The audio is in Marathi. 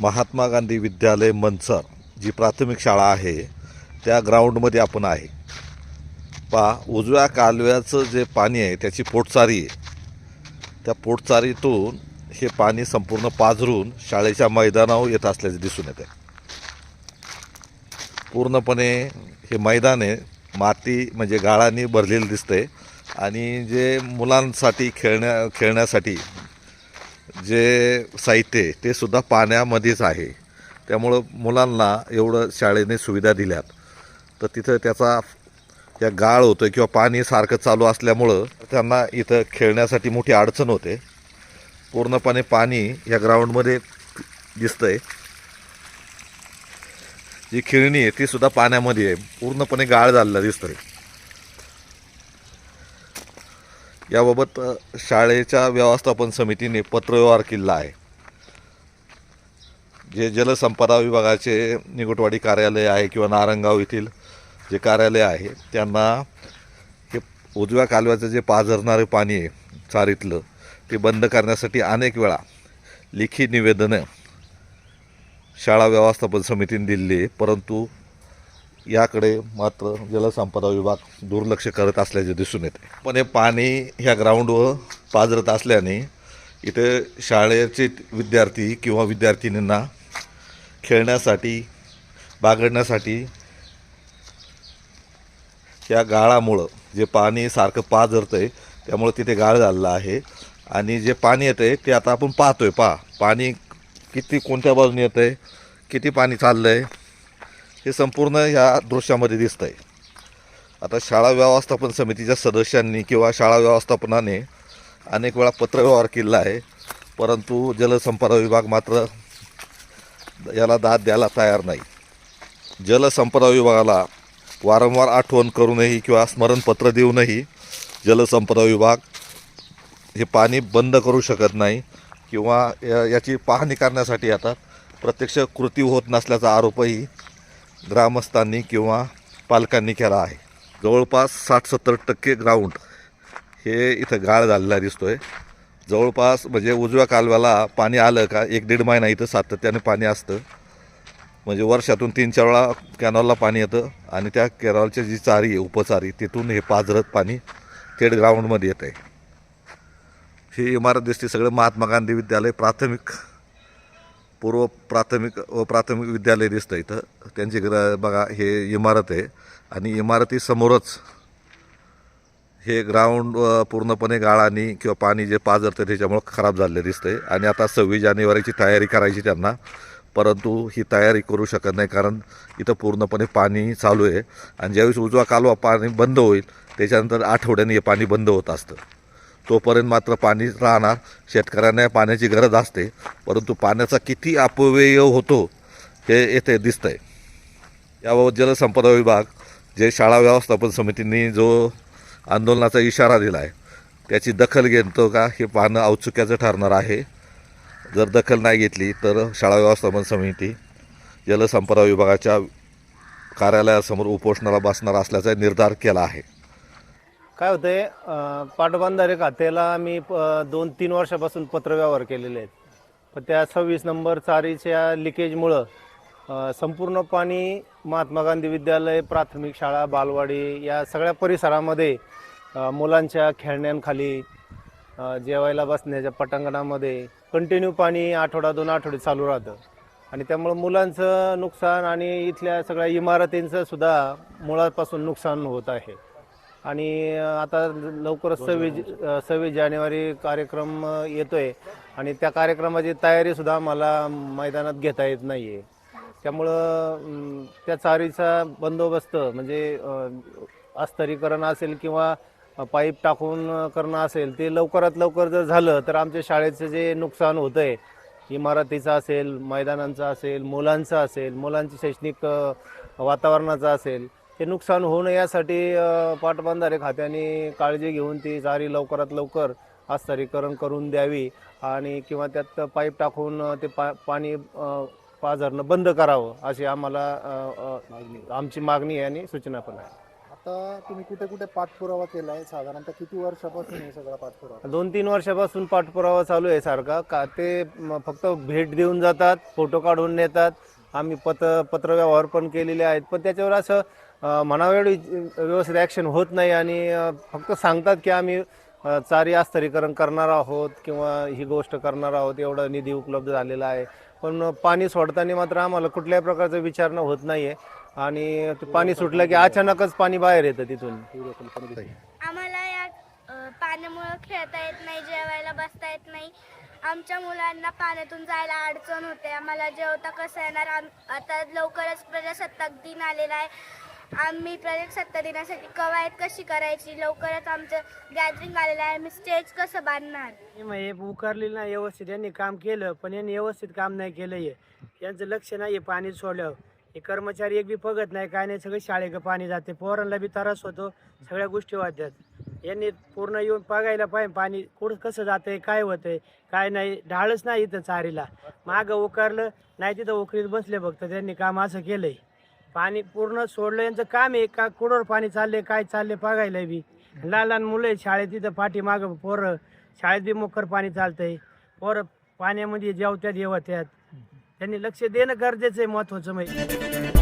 महात्मा गांधी विद्यालय मनसर जी प्राथमिक शाळा आहे त्या ग्राउंडमध्ये आपण आहे. पा उजव्या कालव्याचं जे पाणी आहे त्याची पोटचारी आहे. त्या पोटचारीतून हे पाणी संपूर्ण पाझरून शाळेच्या मैदानावर येत असल्याचे दिसून येते पूर्णपणे हे मैदान आहे माती म्हणजे गाळाने भरलेलं दिसतंय आणि जे मुलांसाठी खेळण्या खेळण्यासाठी जे साहित्य आहे ते सुद्धा पाण्यामध्येच आहे. त्यामुळं मुलांना एवढं शाळेने सुविधा दिल्यात. तर तिथं त्याचा या गाळ होतं किंवा पाणी सारखं चालू असल्यामुळं त्यांना इथं खेळण्यासाठी मोठी अडचण होते. पूर्णपणे पाणी या ग्राउंडमध्ये दिसतंय. जी खिळणी आहे ती सुद्धा पाण्यामध्ये आहे. पूर्णपणे गाळ झालेला दिसतोय. याबाबत शाळेच्या व्यवस्थापन समितीने पत्रव्यवहार केला आहे. जे जलसंपदा विभागाचे निगुटवाडी कार्यालय आहे किंवा नारंगाव येथील जे कार्यालय आहे त्यांना हे उजव्या कालव्याचं जे पाझरणारे पाणी आहे चारीतलं ते बंद करण्यासाठी अनेक वेळा लेखी निवेदनं शाळा व्यवस्थापन समितीने दिलेली आहे परंतु याकडे मात्र जलसंपदा विभाग दुर्लक्ष करत असल्याचे दिसून येते. पण हे पाणी ह्या ग्राउंडवर पाझरत असल्याने इथे शाळेचे विद्यार्थी किंवा विद्यार्थिनींना खेळण्यासाठी बागडण्यासाठी या गाळामुळं जे पाणी सारखं पाझरतं आहे त्यामुळं तिथे गाळ झालेला आहे. आणि जे पाणी येतं आहे ते आता आपण पाहतो आहे पा पाणी किती कोणत्या बाजूने येतं आहे किती पाणी चाललं आहे हे संपूर्ण ह्या दृश्यामध्ये दिसतं आहे आता शाळा व्यवस्थापन समितीच्या सदस्यांनी किंवा शाळा व्यवस्थापनाने अनेक वेळा पत्रव्यवहार केला आहे परंतु जलसंपदा विभाग मात्र याला दाद द्यायला तयार नाही. जलसंपदा विभागाला वारंवार आठवण करूनही किंवा स्मरणपत्र देऊनही जलसंपदा विभाग हे पाणी बंद करू शकत नाही. किंवा या- याची पाहणी करण्यासाठी आता प्रत्यक्ष कृती होत नसल्याचा आरोपही ग्रामस्थांनी किंवा पालकांनी केला आहे. जवळपास साठ सत्तर टक्के ग्राउंड हे इथं गाळ झालेला दिसतोय. जवळपास म्हणजे उजव्या कालव्याला पाणी आलं का एक दीड महिना इथं सातत्याने पाणी असतं. म्हणजे वर्षातून तीन चार वेळा कॅनॉलला पाणी येतं आणि त्या कॅनॉलची जी चारी आहे उपचारी तिथून हे पाझरत पाणी थेट ग्राउंडमध्ये येतं आहे ही इमारत दिसते. सगळं महात्मा गांधी विद्यालय प्राथमिक पूर्व प्राथमिक व प्राथमिक विद्यालय दिसतं इथं. त्यांची ग्र बघा हे इमारत आहे. आणि इमारतीसमोरच हे ग्राउंड पूर्णपणे गाळानी किंवा पाणी जे पाझरतं त्याच्यामुळं खराब झालेलं दिसतंय. आणि आता सव्वीस जानेवारीची तयारी करायची त्यांना. परंतु ही तयारी करू शकत नाही कारण इथं पूर्णपणे पाणी चालू आहे. आणि ज्यावेळेस उजवा कालवा पाणी बंद होईल त्याच्यानंतर आठवड्याने हे पाणी बंद होत असतं. तोपर्यंत मात्र पाणी राहणार. शेतकऱ्यांना पाण्याची गरज असते. परंतु पाण्याचा किती अपव्यय होतो हे येथे दिसतंय. याबाबत जलसंपदा विभाग जे शाळा व्यवस्थापन समितींनी जो आंदोलनाचा इशारा दिला आहे त्याची दखल घेतो का हे पाहणं औत्सुक्याचं ठरणार आहे. जर दखल नाही घेतली तर शाळा व्यवस्थापन समिती जलसंपदा विभागाच्या कार्यालयासमोर उपोषणाला बसणार असल्याचा निर्धार केला आहे. काय होतंय अं, पाटबंधारे खात्याला मी प- दोन तीन वर्षापासून पत्रव्यवहार केलेले आहेत. पण त्या सव्वीस नंबर चारीच्या लिकेजमुळं अं, संपूर्ण पाणी महात्मा गांधी विद्यालय प्राथमिक शाळा बालवाडी या सगळ्या परिसरामध्ये अं, मुलांच्या खेळण्यांखाली अं, जेवायला बसण्याच्या पटांगणामध्ये कंटिन्यू पाणी आठवडा दोन आठवडे चालू राहतं. आणि त्यामुळं मुलांचं नुकसान आणि इथल्या सगळ्या इमारतींचं सुद्धा मुळापासून नुकसान होत आहे. आणि आता लवकरच सव्वीस सव्वीस जानेवारी कार्यक्रम येतोय. आणि त्या कार्यक्रमाची तयारी सुद्धा आम्हाला मैदानात घेता येत नाहीये. त्यामुळं अं, त्या चारीचा बंदोबस्त म्हणजे अस्तरीकरण असेल किंवा पाईप टाकून करणं असेल ते लवकरात लवकर जर झालं तर आमच्या शाळेचं जे नुकसान होतंय इमारतीचं असेल मैदानांचं असेल मुलांचं असेल मुलांची शैक्षणिक वातावरणाचं असेल हे नुकसान होऊ नये यासाठी पाटबंधारे खात्याने काळजी घेऊन ती चारी लवकरात लवकर आस्तरीकरण करून द्यावी आणि किंवा त्यात पाईप टाकून ते पा पाणी पाझरणं बंद करावं अशी आम्हाला आमची मागणी आहे आणि सूचना पण आहे. आता तुम्ही कुठे कुठे पाठपुरावा केलाय? साधारणतः किती वर्षापासून हे सगळा पाठपुरावा? दोन तीन वर्षापासून पाठपुरावा चालू आहे सारखा. का ते फक्त भेट देऊन जातात फोटो काढून नेतात. आम्ही पत पत्रव्यवहार पण केलेले आहेत. पण त्याच्यावर असं अ, म्हणावं एवढी व्यवस्थित ॲक्शन होत नाही आणि फक्त सांगतात की आम्ही चारी अस्तरीकरण करणार आहोत किंवा ही गोष्ट करणार आहोत एवढा निधी उपलब्ध झालेला आहे. पण पाणी सोडताना मात्र आम्हाला कुठल्याही प्रकारचं विचारणं होत नाही आहे आणि ते पाणी सुटलं की अचानकच पाणी बाहेर येतं तिथून. आम्हाला या पाण्यामुळं खेळता येत नाही जेवायला बसता येत नाही. आमच्या मुलांना पाण्यातून जायला अडचण होते. आम्हाला जेवता कसं येणार? आता लवकरच प्रजासत्ताक दिन आलेला आहे. आम्ही प्रजासत्ता दिनासाठी कवायत कशी करायची? लवकरच आमचं गॅदरिंग आलेलं आहे. आम्ही स्टेज कसं बांधणार? मग हे उकारलेलं नाही व्यवस्थित यांनी काम केलं पण यांनी व्यवस्थित काम नाही केलं हे. यांचं लक्ष नाही आहे पाणी सोडलं हे कर्मचारी एक बी बघत नाही काय नाही सगळं शाळेकडे पाणी जाते. पोरांना बी त्रास होतो सगळ्या गोष्टी वाटतात यांनी पूर्ण येऊन बघायला पाहिजे पाणी कुठं कसं जातंय काय होतंय काय नाही ढाळच नाही इथं चारीला. मागं उकारलं नाही तिथं उकरीत बसले फक्त त्यांनी काम असं केलंय. पाणी पूर्ण सोडलं. यांचं काम आहे का? कुडोर पाणी चाललंय काय चाललंय बघायला बी. लहान लहान मुलं शाळेत तिथं पाठीमाग पोरं. शाळेत बी मोकर पाणी चालतंय. पोरं पाण्यामध्ये जेवत्यात येवत्यात. त्यांनी लक्ष देणं गरजेचं आहे महत्वाचं माहिती